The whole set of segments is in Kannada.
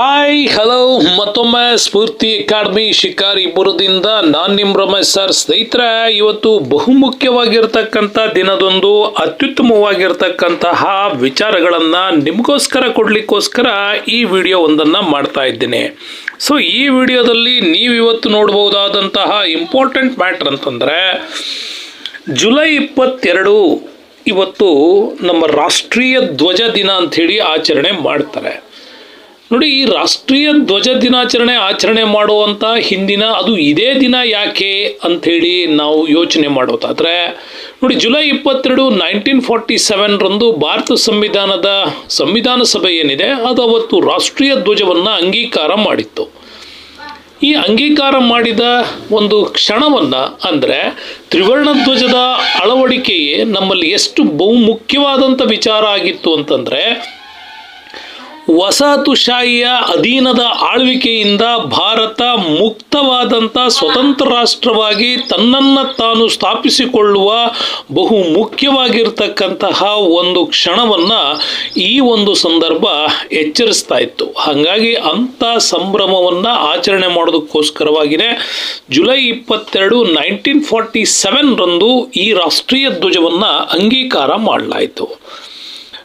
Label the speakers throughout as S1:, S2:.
S1: ಹಾಯ್ ಹಲೋ ಮತ್ತೊಮ್ಮೆ ಸ್ಫೂರ್ತಿ ಅಕಾಡೆಮಿ ಶಿಕಾರಿ ಬುರದಿಂದ ನಾನು ನಿಮ್ಮ ರಮೇಶ್ ಸರ್. ಸ್ನೇಹಿತರೆ, ಇವತ್ತು ಬಹುಮುಖ್ಯವಾಗಿರ್ತಕ್ಕಂಥ ದಿನದೊಂದು ಅತ್ಯುತ್ತಮವಾಗಿರ್ತಕ್ಕಂತಹ ವಿಚಾರಗಳನ್ನು ನಿಮಗೋಸ್ಕರ ಕೊಡಲಿಕ್ಕೋಸ್ಕರ ಈ ವಿಡಿಯೋ ಒಂದನ್ನು ಮಾಡ್ತಾ ಇದ್ದೇನೆ. ಸೊ ಈ ವಿಡಿಯೋದಲ್ಲಿ ನೀವಿವತ್ತು ನೋಡ್ಬೋದಾದಂತಹ ಇಂಪಾರ್ಟೆಂಟ್ ಮ್ಯಾಟ್ರ್ ಅಂತಂದರೆ, ಜುಲೈ ಇಪ್ಪತ್ತೆರಡು ಇವತ್ತು ನಮ್ಮ ರಾಷ್ಟ್ರೀಯ ಧ್ವಜ ದಿನ ಅಂಥೇಳಿ ಆಚರಣೆ ಮಾಡ್ತಾರೆ. ನೋಡಿ, ಈ ರಾಷ್ಟ್ರೀಯ ಧ್ವಜ ದಿನಾಚರಣೆ ಆಚರಣೆ ಮಾಡುವಂಥ ಹಿಂದಿನ ಅದು ಇದೇ ದಿನ ಯಾಕೆ ಅಂಥೇಳಿ ನಾವು ಯೋಚನೆ ಮಾಡೋದಾದರೆ, ನೋಡಿ, ಜುಲೈ ಇಪ್ಪತ್ತೆರಡು ನೈನ್ಟೀನ್ ಫಾರ್ಟಿ ಸೆವೆನ್ರಂದು ಭಾರತ ಸಂವಿಧಾನದ ಸಂವಿಧಾನ ಸಭೆ ಏನಿದೆ, ಅದು ಅವತ್ತು ರಾಷ್ಟ್ರೀಯ ಧ್ವಜವನ್ನು ಅಂಗೀಕಾರ ಮಾಡಿತ್ತು. ಈ ಅಂಗೀಕಾರ ಮಾಡಿದ ಒಂದು ಕ್ಷಣವನ್ನು ಅಂದರೆ, ತ್ರಿವರ್ಣ ಧ್ವಜದ ಅಳವಡಿಕೆಯೇ ನಮ್ಮಲ್ಲಿ ಎಷ್ಟು ಬಹುಮುಖ್ಯವಾದಂಥ ವಿಚಾರ ಆಗಿತ್ತು ಅಂತಂದರೆ ವಸಾಹತುಶಾಹಿಯ ಅಧೀನದ ಆಳ್ವಿಕೆಯಿಂದ ಭಾರತ ಮುಕ್ತವಾದಂಥ ಸ್ವತಂತ್ರ ರಾಷ್ಟ್ರವಾಗಿ ತನ್ನನ್ನು ತಾನು ಸ್ಥಾಪಿಸಿಕೊಳ್ಳುವ ಬಹು ಮುಖ್ಯವಾಗಿರ್ತಕ್ಕಂತಹ ಒಂದು ಕ್ಷಣವನ್ನು ಈ ಒಂದು ಸಂದರ್ಭ ಎಚ್ಚರಿಸ್ತಾ ಇತ್ತು. ಹಾಗಾಗಿ ಅಂಥ ಸಂಭ್ರಮವನ್ನು ಆಚರಣೆ ಮಾಡೋದಕ್ಕೋಸ್ಕರವಾಗಿಯೇ ಜುಲೈ ಇಪ್ಪತ್ತೆರಡು ನೈನ್ಟೀನ್ ಫಾರ್ಟಿ ಸೆವೆನ್ರಂದು ಈ ರಾಷ್ಟ್ರೀಯ ಧ್ವಜವನ್ನು ಅಂಗೀಕಾರ ಮಾಡಲಾಯಿತು.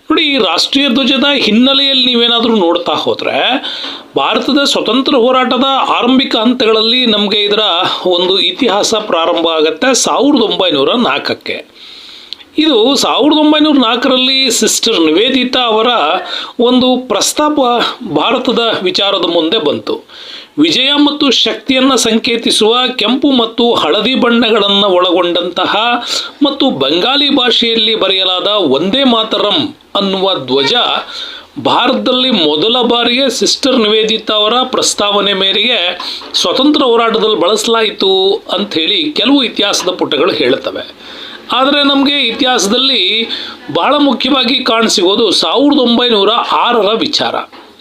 S1: ನೋಡಿ, ಈ ರಾಷ್ಟ್ರೀಯ ಧ್ವಜದ ಹಿನ್ನೆಲೆಯಲ್ಲಿ ನೀವೇನಾದರೂ ನೋಡ್ತಾ ಹೋದರೆ, ಭಾರತದ ಸ್ವತಂತ್ರ ಹೋರಾಟದ ಆರಂಭಿಕ ಹಂತಗಳಲ್ಲಿ ನಮಗೆ ಇದರ ಒಂದು ಇತಿಹಾಸ ಪ್ರಾರಂಭ ಆಗುತ್ತೆ ಸಾವಿರದ ಒಂಬೈನೂರ ನಾಲ್ಕಕ್ಕೆ. ಇದು ಸಾವಿರದ ಒಂಬೈನೂರ ನಾಲ್ಕರಲ್ಲಿ ಸಿಸ್ಟರ್ ನಿವೇದಿತಾ ಅವರ ಒಂದು ಪ್ರಸ್ತಾಪ ಭಾರತದ ವಿಚಾರದ ಮುಂದೆ ಬಂತು. ವಿಜಯ ಮತ್ತು ಶಕ್ತಿಯನ್ನು ಸಂಕೇತಿಸುವ ಕೆಂಪು ಮತ್ತು ಹಳದಿ ಬಣ್ಣಗಳನ್ನು ಒಳಗೊಂಡಂತಹ ಮತ್ತು ಬಂಗಾಲಿ ಭಾಷೆಯಲ್ಲಿ ಬರೆಯಲಾದ ಒಂದೇ ಮಾತರಂ ಅನ್ನುವ ಧ್ವಜ, ಭಾರತದಲ್ಲಿ ಮೊದಲ ಬಾರಿಗೆ ಸಿಸ್ಟರ್ ನಿವೇದಿತ ಅವರ ಪ್ರಸ್ತಾವನೆ ಮೇರೆಗೆ ಸ್ವತಂತ್ರ ಹೋರಾಟದಲ್ಲಿ ಬಳಸಲಾಯಿತು ಹೇಳಿ ಕೆಲವು ಇತಿಹಾಸದ ಪುಟಗಳು ಹೇಳುತ್ತವೆ. ಆದರೆ ನಮಗೆ ಇತಿಹಾಸದಲ್ಲಿ ಬಹಳ ಮುಖ್ಯವಾಗಿ ಕಾಣಸಿಗೋದು ಸಾವಿರದ ಒಂಬೈನೂರ ಆರರ ವಿಚಾರ.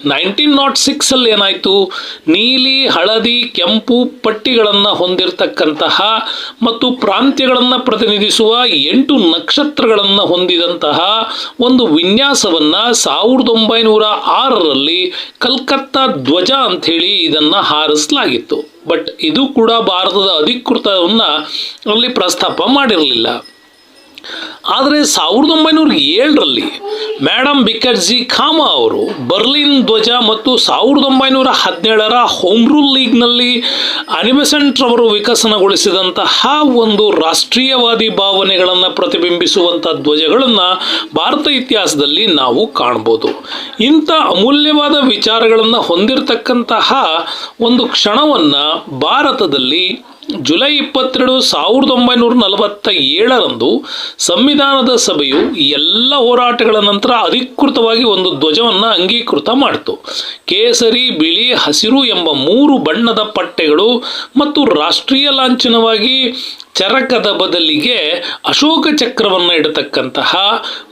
S1: ನೈನ್ಟೀನ್ ನಾಟ್ ಸಿಕ್ಸಲ್ಲಿ ಏನಾಯಿತು? ನೀಲಿ, ಹಳದಿ, ಕೆಂಪು ಪಟ್ಟಿಗಳನ್ನು ಹೊಂದಿರತಕ್ಕಂತಹ ಮತ್ತು ಪ್ರಾಂತ್ಯಗಳನ್ನು ಪ್ರತಿನಿಧಿಸುವ ಎಂಟು ನಕ್ಷತ್ರಗಳನ್ನು ಹೊಂದಿದಂತಹ ಒಂದು ವಿನ್ಯಾಸವನ್ನು ಸಾವಿರದ ಒಂಬೈನೂರ ಆರರಲ್ಲಿ ಕಲ್ಕತ್ತಾ ಧ್ವಜ ಅಂಥೇಳಿ ಇದನ್ನು ಹಾರಿಸಲಾಗಿತ್ತು. ಬಟ್ ಇದು ಕೂಡ ಭಾರತದ ಅಧಿಕೃತವನ್ನು ಅಲ್ಲಿ ಪ್ರಸ್ತಾಪ ಮಾಡಿರಲಿಲ್ಲ. ಆದರೆ ಸಾವಿರದ ಒಂಬೈನೂರ ಏಳರಲ್ಲಿ ಮೇಡಮ್ ಬಿಕರ್ಜಿ ಖಾಮ ಅವರು ಬರ್ಲಿನ್ ಧ್ವಜ ಮತ್ತು ಸಾವಿರದ ಒಂಬೈನೂರ ಹದಿನೇಳರ ಹೋಮ್ ರೂಲ್ ಲೀಗ್ನಲ್ಲಿ ಅನಿಬೆಸೆಂಟ್ ರವರು ವಿಕಸನಗೊಳಿಸಿದಂತಹ ಒಂದು ರಾಷ್ಟ್ರೀಯವಾದಿ ಭಾವನೆಗಳನ್ನು ಪ್ರತಿಬಿಂಬಿಸುವಂಥ ಧ್ವಜಗಳನ್ನು ಭಾರತ ಇತಿಹಾಸದಲ್ಲಿ ನಾವು ಕಾಣ್ಬೋದು. ಇಂಥ ಅಮೂಲ್ಯವಾದ ವಿಚಾರಗಳನ್ನು ಹೊಂದಿರತಕ್ಕಂತಹ ಒಂದು ಕ್ಷಣವನ್ನು ಭಾರತದಲ್ಲಿ ಜುಲೈ ಇಪ್ಪತ್ತೆರಡು ಸಾವಿರದ ಒಂಬೈನೂರ ನಲವತ್ತ ಏಳರಂದು ಸಂವಿಧಾನದ ಸಭೆಯು ಎಲ್ಲ ಹೋರಾಟಗಳ ನಂತರ ಅಧಿಕೃತವಾಗಿ ಒಂದು ಧ್ವಜವನ್ನು ಅಂಗೀಕೃತ ಮಾಡಿತು. ಕೇಸರಿ, ಬಿಳಿ, ಹಸಿರು ಎಂಬ ಮೂರು ಬಣ್ಣದ ಪಟ್ಟೆಗಳು ಮತ್ತು ರಾಷ್ಟ್ರೀಯ ಲಾಂಛನವಾಗಿ ಚರಕದ ಬದಲಿಗೆ ಅಶೋಕ ಚಕ್ರವನ್ನು ಇಡತಕ್ಕಂತಹ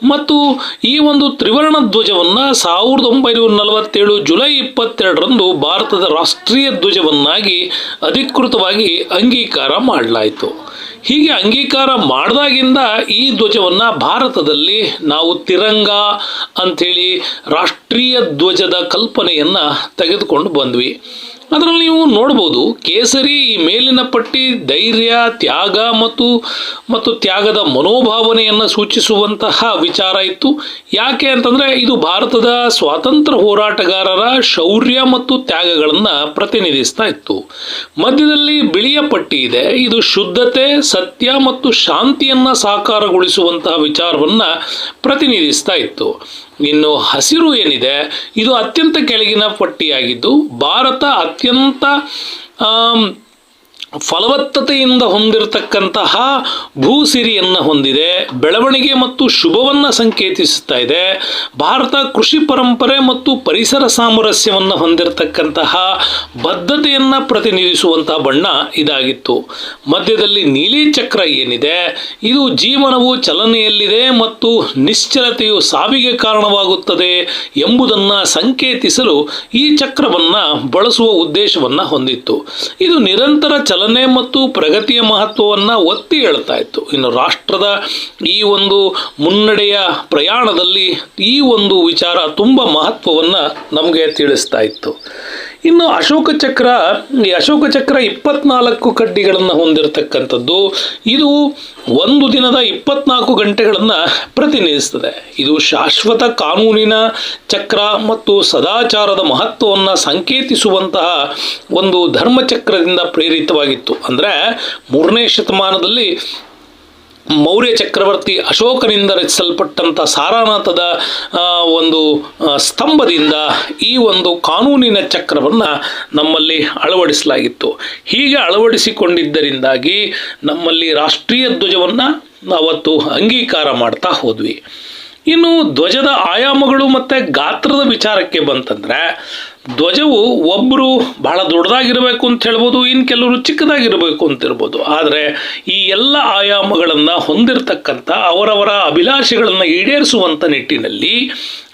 S1: ಮತ್ತು ಈ ಒಂದು ತ್ರಿವರ್ಣ ಧ್ವಜವನ್ನು ಸಾವಿರದ ಒಂಬೈನೂರ ನಲವತ್ತೇಳು ಜುಲೈ ಇಪ್ಪತ್ತೆರಡರಂದು ಭಾರತದ ರಾಷ್ಟ್ರೀಯ ಧ್ವಜವನ್ನಾಗಿ ಅಧಿಕೃತವಾಗಿ ಅಂಗೀಕಾರ ಮಾಡಲಾಯಿತು. ಹೀಗೆ ಅಂಗೀಕಾರ ಮಾಡಿದಾಗಿಂದ ಈ ಧ್ವಜವನ್ನು ಭಾರತದಲ್ಲಿ ನಾವು ತಿರಂಗ ಅಂಥೇಳಿ ರಾಷ್ಟ್ರೀಯ ಧ್ವಜದ ಕಲ್ಪನೆಯನ್ನು ತೆಗೆದುಕೊಂಡು ಬಂದ್ವಿ. ಅದರಲ್ಲಿ ನೀವು ನೋಡ್ಬೋದು ಕೇಸರಿ, ಈ ಮೇಲಿನ ಪಟ್ಟಿ, ಧೈರ್ಯ, ತ್ಯಾಗ ಮತ್ತು ಮತ್ತು ತ್ಯಾಗದ ಮನೋಭಾವನೆಯನ್ನು ಸೂಚಿಸುವಂತಹ ವಿಚಾರ ಇತ್ತು. ಯಾಕೆ ಅಂತಂದರೆ ಇದು ಭಾರತದ ಸ್ವಾತಂತ್ರ್ಯ ಹೋರಾಟಗಾರರ ಶೌರ್ಯ ಮತ್ತು ತ್ಯಾಗಗಳನ್ನು ಪ್ರತಿನಿಧಿಸ್ತಾ ಇತ್ತು. ಮಧ್ಯದಲ್ಲಿ ಬಿಳಿಯ ಪಟ್ಟಿ ಇದೆ. ಇದು ಶುದ್ಧತೆ, ಸತ್ಯ ಮತ್ತು ಶಾಂತಿಯನ್ನು ಸಾಕಾರಗೊಳಿಸುವಂತಹ ವಿಚಾರವನ್ನು ಪ್ರತಿನಿಧಿಸ್ತಾ ಇತ್ತು. ಇನ್ನು ಹಸಿರು ಏನಿದೆ ಇದು ಅತ್ಯಂತ ಕೆಳಗಿನ ಪಟ್ಟಿಯಾಗಿದ್ದು ಭಾರತ ಅತ್ಯಂತ ಫಲವತ್ತತೆಯಿಂದ ಹೊಂದಿರತಕ್ಕಂತಹ ಭೂಸಿರಿಯನ್ನು ಹೊಂದಿದೆ, ಬೆಳವಣಿಗೆ ಮತ್ತು ಶುಭವನ್ನು ಸಂಕೇತಿಸುತ್ತಾ ಇದೆ. ಭಾರತ ಕೃಷಿ ಪರಂಪರೆ ಮತ್ತು ಪರಿಸರ ಸಾಮರಸ್ಯವನ್ನು ಹೊಂದಿರತಕ್ಕಂತಹ ಬದ್ಧತೆಯನ್ನು ಪ್ರತಿನಿಧಿಸುವಂತಹ ಬಣ್ಣ ಇದಾಗಿತ್ತು. ಮಧ್ಯದಲ್ಲಿ ನೀಲಿ ಚಕ್ರ ಏನಿದೆ, ಇದು ಜೀವನವು ಚಲನೆಯಲ್ಲಿದೆ ಮತ್ತು ನಿಶ್ಚಲತೆಯು ಸಾವಿಗೆ ಕಾರಣವಾಗುತ್ತದೆ ಎಂಬುದನ್ನು ಸಂಕೇತಿಸಲು ಈ ಚಕ್ರವನ್ನು ಬಳಸುವ ಉದ್ದೇಶವನ್ನು ಹೊಂದಿತ್ತು. ಇದು ನಿರಂತರ ಚಲ ಚಲನೆ ಮತ್ತು ಪ್ರಗತಿಯ ಮಹತ್ವವನ್ನು ಒತ್ತಿ ಹೇಳ್ತಾ ಇತ್ತು. ಇನ್ನು ರಾಷ್ಟ್ರದ ಈ ಒಂದು ಮುನ್ನಡೆಯ ಪ್ರಯಾಣದಲ್ಲಿ ಈ ಒಂದು ವಿಚಾರ ತುಂಬ ಮಹತ್ವವನ್ನು ನಮಗೆ ತಿಳಿಸ್ತಾ ಇತ್ತು. ಇನ್ನು ಅಶೋಕ ಚಕ್ರ, ಈ ಅಶೋಕ ಚಕ್ರ ಇಪ್ಪತ್ನಾಲ್ಕು ಕಡ್ಡಿಗಳನ್ನು ಹೊಂದಿರತಕ್ಕಂಥದ್ದು, ಇದು ಒಂದು ದಿನದ ಇಪ್ಪತ್ನಾಲ್ಕು ಗಂಟೆಗಳನ್ನು ಪ್ರತಿನಿಧಿಸ್ತದೆ. ಇದು ಶಾಶ್ವತ ಕಾನೂನಿನ ಚಕ್ರ ಮತ್ತು ಸದಾಚಾರದ ಮಹತ್ವವನ್ನು ಸಂಕೇತಿಸುವಂತಹ ಒಂದು ಧರ್ಮಚಕ್ರದಿಂದ ಪ್ರೇರಿತವಾಗಿತ್ತು. ಅಂದರೆ ಮೂರನೇ ಶತಮಾನದಲ್ಲಿ ಮೌರ್ಯ ಚಕ್ರವರ್ತಿ ಅಶೋಕನಿಂದ ರಚಿಸಲ್ಪಟ್ಟಂಥ ಸಾರಾನಾಥದ ಒಂದು ಸ್ತಂಭದಿಂದ ಈ ಒಂದು ಕಾನೂನಿನ ಚಕ್ರವನ್ನು ನಮ್ಮಲ್ಲಿ ಅಳವಡಿಸಲಾಗಿತ್ತು. ಹೀಗೆ ಅಳವಡಿಸಿಕೊಂಡಿದ್ದರಿಂದಾಗಿ ನಮ್ಮಲ್ಲಿ ರಾಷ್ಟ್ರೀಯ ಧ್ವಜವನ್ನು ಅವತ್ತು ಅಂಗೀಕಾರ ಮಾಡ್ತಾ ಹೋದ್ವಿ. ಇನ್ನು ಧ್ವಜದ ಆಯಾಮಗಳು ಮತ್ತು ಗಾತ್ರದ ವಿಚಾರಕ್ಕೆ ಬಂತಂದರೆ ಧ್ವಜವು ಒಬ್ಬರು ಬಹಳ ದೊಡ್ಡದಾಗಿರಬೇಕು ಅಂತ ಹೇಳ್ಬೋದು ಇನ್ನು ಕೆಲವರು ಚಿಕ್ಕದಾಗಿರಬೇಕು ಅಂತ ಇರ್ಬೋದು ಆದರೆ ಈ ಎಲ್ಲ ಆಯಾಮಗಳನ್ನು ಹೊಂದಿರತಕ್ಕಂಥ ಅವರವರ ಅಭಿಲಾಷೆಗಳನ್ನು ಈಡೇರಿಸುವಂಥ ನಿಟ್ಟಿನಲ್ಲಿ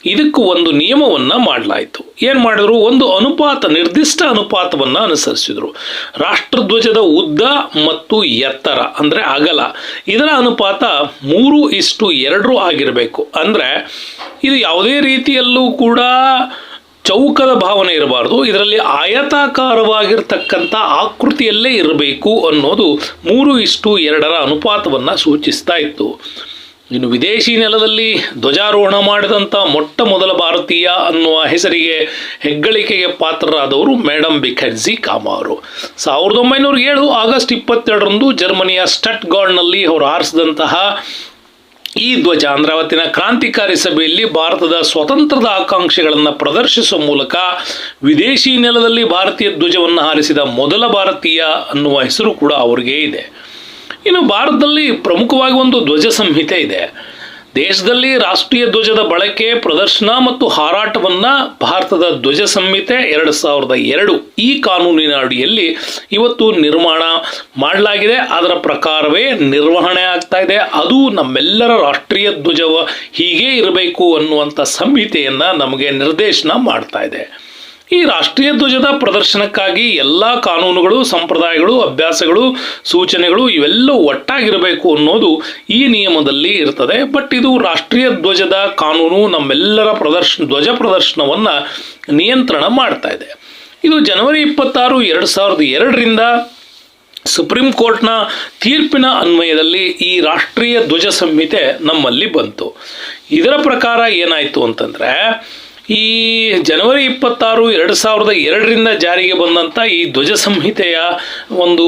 S1: ಇದಕ್ಕೂ ಒಂದು ನಿಯಮವನ್ನು ಮಾಡಲಾಯಿತು. ಏನು ಮಾಡಿದ್ರು? ಒಂದು ಅನುಪಾತ, ನಿರ್ದಿಷ್ಟ ಅನುಪಾತವನ್ನು ಅನುಸರಿಸಿದರು. ರಾಷ್ಟ್ರಧ್ವಜದ ಉದ್ದ ಮತ್ತು ಎತ್ತರ, ಅಂದರೆ ಅಗಲ, ಇದರ ಅನುಪಾತ ಮೂರು ಇಷ್ಟು ಎರಡು ಆಗಿರಬೇಕು. ಅಂದರೆ ಇದು ಯಾವುದೇ ರೀತಿಯಲ್ಲೂ ಕೂಡ ಚೌಕದ ಭಾವನೆ ಇರಬಾರ್ದು. ಇದರಲ್ಲಿ ಆಯತಾಕಾರವಾಗಿರ್ತಕ್ಕಂಥ ಆಕೃತಿಯಲ್ಲೇ ಇರಬೇಕು ಅನ್ನೋದು ಮೂರು ಇಷ್ಟು ಎರಡರ ಅನುಪಾತವನ್ನು ಸೂಚಿಸ್ತಾ ಇತ್ತು. ಇನ್ನು ವಿದೇಶಿ ನೆಲದಲ್ಲಿ ಧ್ವಜಾರೋಹಣ ಮಾಡಿದಂಥ ಮೊಟ್ಟ ಮೊದಲ ಭಾರತೀಯ ಅನ್ನುವ ಹೆಸರಿಗೆ ಹೆಗ್ಗಳಿಕೆಗೆ ಪಾತ್ರರಾದವರು ಮೇಡಮ್ ಬಿಖರ್ಜಿ ಕಾಮ ಅವರು ಸಾವಿರದ ಒಂಬೈನೂರ ಏಳು ಆಗಸ್ಟ್ ಇಪ್ಪತ್ತೆರಡರಂದು ಜರ್ಮನಿಯ ಸ್ಟಟ್ಗಾರ್ಡ್ನಲ್ಲಿ ಅವರು ಆರಿಸಿದಂತಹ ಈ ಧ್ವಜ ಅಂದ್ರೆ ಅವತ್ತಿನ ಕ್ರಾಂತಿಕಾರಿ ಸಭೆಯಲ್ಲಿ ಭಾರತದ ಸ್ವತಂತ್ರದ ಆಕಾಂಕ್ಷೆಗಳನ್ನು ಪ್ರದರ್ಶಿಸುವ ಮೂಲಕ ವಿದೇಶಿ ನೆಲದಲ್ಲಿ ಭಾರತೀಯ ಧ್ವಜವನ್ನು ಹಾರಿಸಿದ ಮೊದಲ ಭಾರತೀಯ ಅನ್ನುವ ಹೆಸರು ಕೂಡ ಅವ್ರಿಗೆ ಇದೆ. ಇನ್ನು ಭಾರತದಲ್ಲಿ ಪ್ರಮುಖವಾಗಿ ಒಂದು ಧ್ವಜ ಸಂಹಿತೆ ಇದೆ. ದೇಶದಲ್ಲಿ ರಾಷ್ಟ್ರೀಯ ಧ್ವಜದ ಬಳಕೆ, ಪ್ರದರ್ಶನ ಮತ್ತು ಹಾರಾಟವನ್ನು ಭಾರತದ ಧ್ವಜ ಸಂಹಿತೆ ಎರಡು ಸಾವಿರದ ಎರಡು ಈ ಕಾನೂನಿನ ಅಡಿಯಲ್ಲಿ ಇವತ್ತು ನಿರ್ಮಾಣ ಮಾಡಲಾಗಿದೆ. ಅದರ ಪ್ರಕಾರವೇ ನಿರ್ವಹಣೆ ಆಗ್ತಾ ಇದೆ. ಅದು ನಮ್ಮೆಲ್ಲರ ರಾಷ್ಟ್ರೀಯ ಧ್ವಜವ ಹೀಗೆ ಇರಬೇಕು ಅನ್ನುವಂಥ ಸಂಹಿತೆಯನ್ನು ನಮಗೆ ನಿರ್ದೇಶನ ಮಾಡ್ತಾ ಇದೆ. ಈ ರಾಷ್ಟ್ರೀಯ ಧ್ವಜದ ಪ್ರದರ್ಶನಕ್ಕಾಗಿ ಎಲ್ಲ ಕಾನೂನುಗಳು, ಸಂಪ್ರದಾಯಗಳು, ಅಭ್ಯಾಸಗಳು, ಸೂಚನೆಗಳು ಇವೆಲ್ಲ ಒಟ್ಟಾಗಿರಬೇಕು ಅನ್ನೋದು ಈ ನಿಯಮದಲ್ಲಿ ಇರ್ತದೆ. ಬಟ್ ಇದು ರಾಷ್ಟ್ರೀಯ ಧ್ವಜದ ಕಾನೂನು ನಮ್ಮೆಲ್ಲರ ಪ್ರದರ್ಶನ ಧ್ವಜ ಪ್ರದರ್ಶನವನ್ನು ನಿಯಂತ್ರಣ ಮಾಡ್ತಾ ಇದೆ. ಇದು ಜನವರಿ ಇಪ್ಪತ್ತಾರು, ಎರಡು ಸಾವಿರದ ಎರಡರಿಂದ ಸುಪ್ರೀಂ ಕೋರ್ಟ್ನ ತೀರ್ಪಿನ ಅನ್ವಯದಲ್ಲಿ ಈ ರಾಷ್ಟ್ರೀಯ ಧ್ವಜ ಸಂಹಿತೆ ನಮ್ಮಲ್ಲಿ ಬಂತು. ಇದರ ಪ್ರಕಾರ ಏನಾಯಿತು ಅಂತಂದರೆ ಈ ಜನವರಿ ಇಪ್ಪತ್ತಾರು ಎರಡು ಸಾವಿರದ ಎರಡರಿಂದ ಜಾರಿಗೆ ಬಂದಂಥ ಈ ಧ್ವಜ ಸಂಹಿತೆಯ ಒಂದು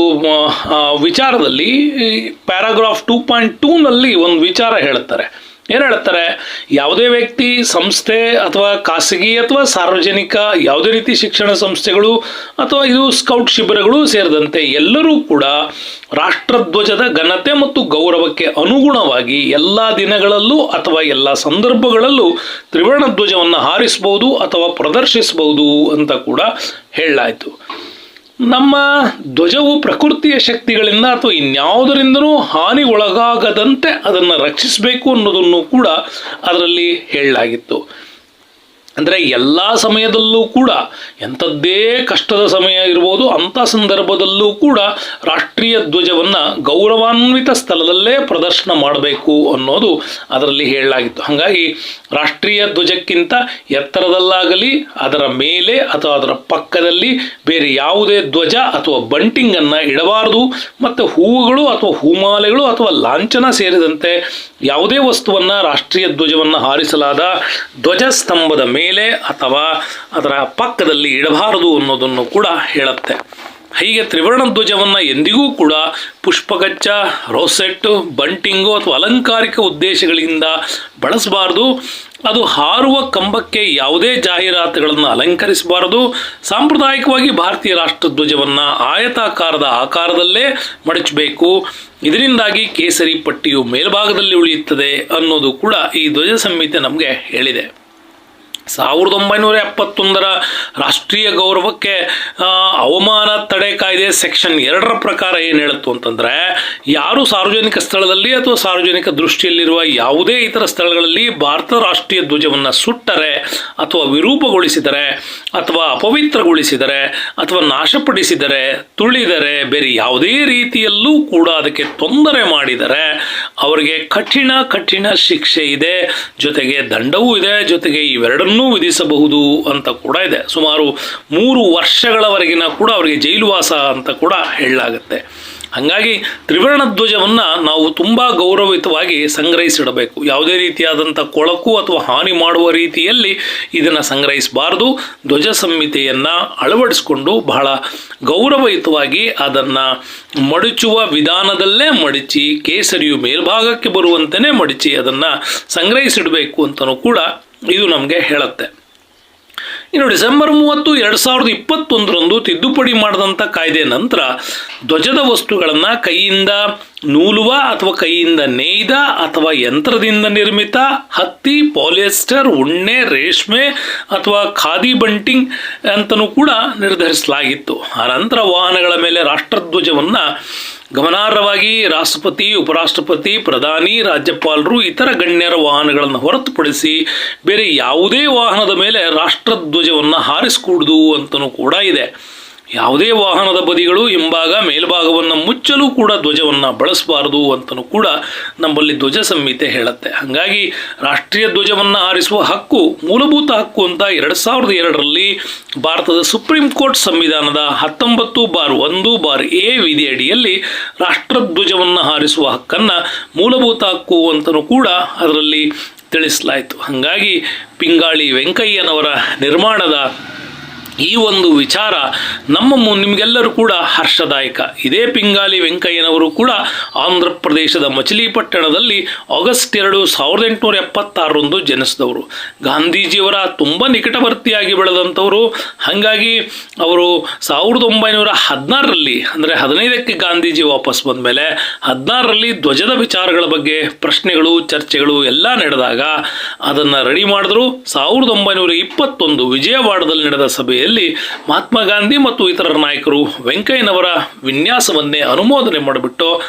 S1: ವಿಚಾರದಲ್ಲಿ ಪ್ಯಾರಾಗ್ರಾಫ್ ಟೂ ಪಾಯಿಂಟ್ ಟೂನಲ್ಲಿ ಒಂದು ವಿಚಾರ ಹೇಳ್ತಾರೆ ಏನು ಹೇಳ್ತಾರೆ? ಯಾವುದೇ ವ್ಯಕ್ತಿ, ಸಂಸ್ಥೆ ಅಥವಾ ಖಾಸಗಿ ಅಥವಾ ಸಾರ್ವಜನಿಕ, ಯಾವುದೇ ರೀತಿ ಶಿಕ್ಷಣ ಸಂಸ್ಥೆಗಳು ಅಥವಾ ಇದು ಸ್ಕೌಟ್ ಶಿಬಿರಗಳು ಸೇರಿದಂತೆ ಎಲ್ಲರೂ ಕೂಡ ರಾಷ್ಟ್ರಧ್ವಜದ ಘನತೆ ಮತ್ತು ಗೌರವಕ್ಕೆ ಅನುಗುಣವಾಗಿ ಎಲ್ಲ ದಿನಗಳಲ್ಲೂ ಅಥವಾ ಎಲ್ಲ ಸಂದರ್ಭಗಳಲ್ಲೂ ತ್ರಿವರ್ಣ ಧ್ವಜವನ್ನು ಹಾರಿಸಬಹುದು ಅಥವಾ ಪ್ರದರ್ಶಿಸಬಹುದು ಅಂತ ಕೂಡ ಹೇಳಲಾಯಿತು. ನಮ್ಮ ಧ್ವಜವು ಪ್ರಕೃತಿಯ ಶಕ್ತಿಗಳಿಂದ ಅಥವಾ ಇನ್ಯಾವುದರಿಂದನೂ ಹಾನಿಗೊಳಗಾಗದಂತೆ ಅದನ್ನು ರಕ್ಷಿಸಬೇಕು ಅನ್ನೋದನ್ನು ಕೂಡ ಅದರಲ್ಲಿ ಹೇಳಲಾಗಿತ್ತು. ಅಂದರೆ ಎಲ್ಲ ಸಮಯದಲ್ಲೂ ಕೂಡ ಎಂಥದ್ದೇ ಕಷ್ಟದ ಸಮಯ ಇರ್ಬೋದು, ಅಂಥ ಸಂದರ್ಭದಲ್ಲೂ ಕೂಡ ರಾಷ್ಟ್ರೀಯ ಧ್ವಜವನ್ನು ಗೌರವಾನ್ವಿತ ಸ್ಥಳದಲ್ಲೇ ಪ್ರದರ್ಶನ ಮಾಡಬೇಕು ಅನ್ನೋದು ಅದರಲ್ಲಿ ಹೇಳಲಾಗಿತ್ತು. ಹಾಗಾಗಿ ರಾಷ್ಟ್ರೀಯ ಧ್ವಜಕ್ಕಿಂತ ಎತ್ತರದಲ್ಲಾಗಲಿ, ಅದರ ಮೇಲೆ ಅಥವಾ ಅದರ ಪಕ್ಕದಲ್ಲಿ ಬೇರೆ ಯಾವುದೇ ಧ್ವಜ ಅಥವಾ ಬಂಟಿಂಗನ್ನು ಇಡಬಾರದು, ಮತ್ತು ಹೂವುಗಳು ಅಥವಾ ಹೂಮಾಲೆಗಳು ಅಥವಾ ಲಾಂಛನ ಸೇರಿದಂತೆ ಯಾವುದೇ ವಸ್ತುವನ್ನು ರಾಷ್ಟ್ರೀಯ ಧ್ವಜವನ್ನು ಹಾರಿಸಲಾದ ಧ್ವಜಸ್ತಂಭದ ಮೇಲೆ ಅಥವಾ ಅದರ ಪಕ್ಕದಲ್ಲಿ ಇಡಬಾರದು ಅನ್ನೋದನ್ನು ಕೂಡ ಹೇಳುತ್ತೆ. ಹೀಗೆ ತ್ರಿವರ್ಣ ಧ್ವಜವನ್ನು ಎಂದಿಗೂ ಕೂಡ ಪುಷ್ಪಗಚ್ಚ ರೋಸೆಟ್ಟು ಬಂಟಿಂಗು ಅಥವಾ ಅಲಂಕಾರಿಕ ಉದ್ದೇಶಗಳಿಂದ ಬಳಸಬಾರದು. ಅದು ಹಾರುವ ಕಂಬಕ್ಕೆ ಯಾವುದೇ ಜಾಹೀರಾತುಗಳನ್ನು ಅಲಂಕರಿಸಬಾರದು. ಸಾಂಪ್ರದಾಯಿಕವಾಗಿ ಭಾರತೀಯ ರಾಷ್ಟ್ರಧ್ವಜವನ್ನು ಆಯತಾಕಾರದ ಆಕಾರದಲ್ಲೇ ಮಡಚಬೇಕು. ಇದರಿಂದಾಗಿ ಕೇಸರಿ ಪಟ್ಟಿಯು ಮೇಲ್ಭಾಗದಲ್ಲಿ ಉಳಿಯುತ್ತದೆ ಅನ್ನೋದು ಕೂಡ ಈ ಧ್ವಜ ಸಂಹಿತೆ ನಮಗೆ ಹೇಳಿದೆ. ಸಾವಿರದ ಒಂಬೈನೂರ ಎಪ್ಪತ್ತೊಂದರ ರಾಷ್ಟ್ರೀಯ ಗೌರವಕ್ಕೆ ಅವಮಾನ ತಡೆ ಕಾಯ್ದೆ ಸೆಕ್ಷನ್ ಎರಡರ ಪ್ರಕಾರ ಏನು ಹೇಳುತ್ತು ಅಂತಂದರೆ, ಯಾರು ಸಾರ್ವಜನಿಕ ಸ್ಥಳದಲ್ಲಿ ಅಥವಾ ಸಾರ್ವಜನಿಕ ದೃಷ್ಟಿಯಲ್ಲಿರುವ ಯಾವುದೇ ಇತರ ಸ್ಥಳಗಳಲ್ಲಿ ಭಾರತ ರಾಷ್ಟ್ರೀಯ ಧ್ವಜವನ್ನು ಸುಟ್ಟರೆ ಅಥವಾ ವಿರೂಪಗೊಳಿಸಿದರೆ, ಅಥವಾ ಅಪವಿತ್ರಗೊಳಿಸಿದರೆ, ಅಥವಾ ನಾಶಪಡಿಸಿದರೆ, ತುಳಿದರೆ, ಬೇರೆ ಯಾವುದೇ ರೀತಿಯಲ್ಲೂ ಕೂಡ ಅದಕ್ಕೆ ತೊಂದರೆ ಮಾಡಿದರೆ, ಅವರಿಗೆ ಕಠಿಣ ಕಠಿಣ ಶಿಕ್ಷೆ ಇದೆ. ಜೊತೆಗೆ ದಂಡವೂ ಇದೆ. ಜೊತೆಗೆ ಇವೆರಡನ್ನೂ ವಿಧಿಸಬಹುದು ಅಂತ ಕೂಡ ಇದೆ. ಸುಮಾರು ಮೂರು ವರ್ಷಗಳವರೆಗಿನ ಕೂಡ ಅವರಿಗೆ ಜೈಲುವಾಸ ಅಂತ ಕೂಡ ಹೇಳಲಾಗುತ್ತೆ. ಹಾಗಾಗಿ ತ್ರಿವರ್ಣ ಧ್ವಜವನ್ನು ನಾವು ತುಂಬ ಗೌರವಯುತವಾಗಿ ಸಂಗ್ರಹಿಸಿಡಬೇಕು. ಯಾವುದೇ ರೀತಿಯಾದಂಥ ಕೊಳಕು ಅಥವಾ ಹಾನಿ ಮಾಡುವ ರೀತಿಯಲ್ಲಿ ಇದನ್ನು ಸಂಗ್ರಹಿಸಬಾರ್ದು. ಧ್ವಜ ಸಂಹಿತೆಯನ್ನು ಅಳವಡಿಸಿಕೊಂಡು ಬಹಳ ಗೌರವಯುತವಾಗಿ ಅದನ್ನು ಮಡಚುವ ವಿಧಾನದಲ್ಲೇ ಮಡಚಿ, ಕೇಸರಿಯು ಮೇಲ್ಭಾಗಕ್ಕೆ ಬರುವಂತೆಯೇ ಮಡಚಿ ಅದನ್ನು ಸಂಗ್ರಹಿಸಿಡಬೇಕು ಅಂತಲೂ ಕೂಡ ಇದು ನಮಗೆ ಹೇಳುತ್ತೆ. ಇನ್ನು ಡಿಸೆಂಬರ್ ಮೂವತ್ತು ಎರಡು ಸಾವಿರದ ಇಪ್ಪತ್ತೊಂದರಂದು ತಿದ್ದುಪಡಿ ಮಾಡಿದಂಥ ಕಾಯ್ದೆ ನಂತರ ಧ್ವಜದ ವಸ್ತುಗಳನ್ನು ಕೈಯಿಂದ ನೂಲುವ ಅಥವಾ ಕೈಯಿಂದ ನೇಯ್ದ ಅಥವಾ ಯಂತ್ರದಿಂದ ನಿರ್ಮಿತ ಹತ್ತಿ, ಪಾಲಿಯೆಸ್ಟರ್, ಉಣ್ಣೆ, ರೇಷ್ಮೆ ಅಥವಾ ಖಾದಿ ಬಂಟಿಂಗ್ ಅಂತಲೂ ಕೂಡ ನಿರ್ಧರಿಸಲಾಗಿತ್ತು. ನಂತರ ವಾಹನಗಳ ಮೇಲೆ ರಾಷ್ಟ್ರಧ್ವಜವನ್ನು ಗಮನಾರ್ಹವಾಗಿ ರಾಷ್ಟ್ರಪತಿ, ಉಪರಾಷ್ಟ್ರಪತಿ, ಪ್ರಧಾನಿ, ರಾಜ್ಯಪಾಲರು ಇತರ ಗಣ್ಯರ ವಾಹನಗಳನ್ನು ಹೊರತುಪಡಿಸಿ ಬೇರೆ ಯಾವುದೇ ವಾಹನದ ಮೇಲೆ ರಾಷ್ಟ್ರಧ್ವಜವನ್ನು ಹಾರಿಸಕೂಡದು ಅಂತಲೂ ಕೂಡ ಇದೆ. ಯಾವುದೇ ವಾಹನದ ಬದಿಗಳು ಹಿಂಭಾಗ ಮೇಲ್ಭಾಗವನ್ನು ಮುಚ್ಚಲು ಕೂಡ ಧ್ವಜವನ್ನು ಬಳಸಬಾರದು ಅಂತಲೂ ಕೂಡ ನಮ್ಮಲ್ಲಿ ಧ್ವಜ ಸಂಹಿತೆ ಹೇಳುತ್ತೆ. ಹಾಗಾಗಿ ರಾಷ್ಟ್ರೀಯ ಧ್ವಜವನ್ನು ಹಾರಿಸುವ ಹಕ್ಕು, ಮೂಲಭೂತ ಹಕ್ಕು ಅಂತ ಎರಡು ಸಾವಿರದ ಎರಡರಲ್ಲಿ ಭಾರತದ ಸುಪ್ರೀಂ ಕೋರ್ಟ್ ಸಂವಿಧಾನದ ಹತ್ತೊಂಬತ್ತು ಬಾರ್ ಒಂದು ಬಾರ್ ಎ ವಿಧಿಯಡಿಯಲ್ಲಿ ರಾಷ್ಟ್ರಧ್ವಜವನ್ನು ಹಾರಿಸುವ ಹಕ್ಕನ್ನು ಮೂಲಭೂತ ಹಕ್ಕು ಅಂತಲೂ ಕೂಡ ಅದರಲ್ಲಿ ತಿಳಿಸಲಾಯಿತು. ಹಾಗಾಗಿ ಪಿಂಗಾಳಿ ವೆಂಕಯ್ಯನವರ ನಿರ್ಮಾಣದ ಈ ಒಂದು ವಿಚಾರ ನಮ್ಮ ನಿಮಗೆಲ್ಲರೂ ಕೂಡ ಹರ್ಷದಾಯಕ. ಇದೇ ಪಿಂಗಾಲಿ ವೆಂಕಯ್ಯನವರು ಕೂಡ ಆಂಧ್ರ ಪ್ರದೇಶದ ಮಚಿಲಿಪಟ್ಟಣದಲ್ಲಿ ಆಗಸ್ಟ್ ಎರಡು ಸಾವಿರದ ಎಂಟುನೂರ ಎಪ್ಪತ್ತಾರರಂದು ಜನಿಸಿದವರು. ಗಾಂಧೀಜಿಯವರ ತುಂಬ ನಿಕಟವರ್ತಿಯಾಗಿ ಬೆಳೆದಂಥವರು. ಹಾಗಾಗಿ ಅವರು ಸಾವಿರದ ಒಂಬೈನೂರ ಹದಿನಾರರಲ್ಲಿ, ಅಂದರೆ ಹದಿನೈದಕ್ಕೆ ಗಾಂಧೀಜಿ ವಾಪಸ್ ಬಂದ ಮೇಲೆ ಹದಿನಾರರಲ್ಲಿ ಧ್ವಜದ ವಿಚಾರಗಳ ಬಗ್ಗೆ ಪ್ರಶ್ನೆಗಳು, ಚರ್ಚೆಗಳು ಎಲ್ಲ ನಡೆದಾಗ ಅದನ್ನು ರೆಡಿ ಮಾಡಿದ್ರು. ಸಾವಿರದ ಒಂಬೈನೂರ ಇಪ್ಪತ್ತೊಂದು ವಿಜಯವಾಡದಲ್ಲಿ ನಡೆದ ಸಭೆಯಲ್ಲಿ ಮಹಾತ್ಮ ಗಾಂಧಿ ಮತ್ತು ಇತರ ನಾಯಕರು ವೆಂಕಯ್ಯನವರ ವಿನ್ಯಾಸವನ್ನೇ ಅನುಮೋದನೆ ಮಾಡಿಬಿಟ್ಟು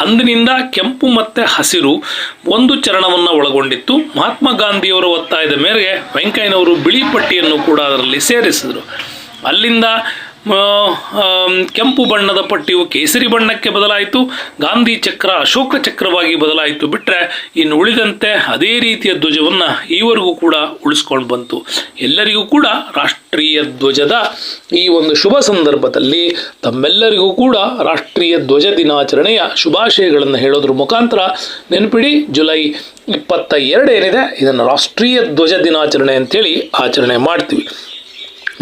S1: ಅಂದಿನಿಂದ ಕೆಂಪು ಮತ್ತು ಹಸಿರು ಒಂದು ಚರಣವನ್ನು ಒಳಗೊಂಡಿತ್ತು. ಮಹಾತ್ಮ ಗಾಂಧಿಯವರ ಒತ್ತಾಯದ ಮೇರೆಗೆ ವೆಂಕಯ್ಯನವರು ಬಿಳಿ ಪಟ್ಟಿಯನ್ನು ಕೂಡ ಅದರಲ್ಲಿ ಸೇರಿಸಿದರು. ಅಲ್ಲಿಂದ ಕೆಂಪು ಬಣ್ಣದ ಪಟ್ಟಿಯು ಕೇಸರಿ ಬಣ್ಣಕ್ಕೆ ಬದಲಾಯಿತು. ಗಾಂಧಿ ಚಕ್ರ ಅಶೋಕ ಚಕ್ರವಾಗಿ ಬದಲಾಯಿತು. ಬಿಟ್ಟರೆ ಇನ್ನು ಉಳಿದಂತೆ ಅದೇ ರೀತಿಯ ಧ್ವಜವನ್ನು ಈವರೆಗೂ ಕೂಡ ಉಳಿಸ್ಕೊಂಡು ಬಂತು. ಎಲ್ಲರಿಗೂ ಕೂಡ ರಾಷ್ಟ್ರೀಯ ಧ್ವಜದ ಈ ಒಂದು ಶುಭ ಸಂದರ್ಭದಲ್ಲಿ ತಮ್ಮೆಲ್ಲರಿಗೂ ಕೂಡ ರಾಷ್ಟ್ರೀಯ ಧ್ವಜ ದಿನಾಚರಣೆಯ ಶುಭಾಶಯಗಳನ್ನು ಹೇಳೋದ್ರ ಮುಖಾಂತರ ನೆನಪಿಡಿ, ಜುಲೈ ಇಪ್ಪತ್ತ ಎರಡು ಏನಿದೆ ಇದನ್ನು ರಾಷ್ಟ್ರೀಯ ಧ್ವಜ ದಿನಾಚರಣೆ ಅಂತೇಳಿ ಆಚರಣೆ ಮಾಡ್ತೀವಿ.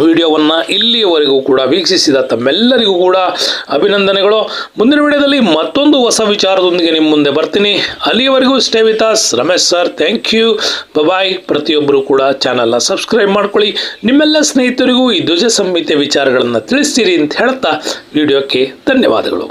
S1: ವಿಡಿಯೋವನ್ನು ಇಲ್ಲಿಯವರೆಗೂ ಕೂಡ ವೀಕ್ಷಿಸಿದ ತಮ್ಮೆಲ್ಲರಿಗೂ ಕೂಡ ಅಭಿನಂದನೆಗಳು. ಮುಂದಿನ ವಿಡಿಯೋದಲ್ಲಿ ಮತ್ತೊಂದು ಹೊಸ ವಿಚಾರದೊಂದಿಗೆ ನಿಮ್ಮ ಮುಂದೆ ಬರ್ತೀನಿ. ಅಲ್ಲಿಯವರೆಗೂ stay with us Ramesh sir thank you bye ಪ್ರತಿಯೊಬ್ಬರು ಕೂಡ ಚಾನಲ್ನ ಸಬ್ಸ್ಕ್ರೈಬ್ ಮಾಡ್ಕೊಳ್ಳಿ. ನಿಮ್ಮೆಲ್ಲ ಸ್ನೇಹಿತರಿಗೂ ಈ ಧ್ವಜ ಸಂಹಿತೆ ವಿಚಾರಗಳನ್ನು ತಿಳಿಸ್ತೀರಿ ಅಂತ ಹೇಳ್ತಾ ವಿಡಿಯೋಕ್ಕೆ ಧನ್ಯವಾದಗಳು.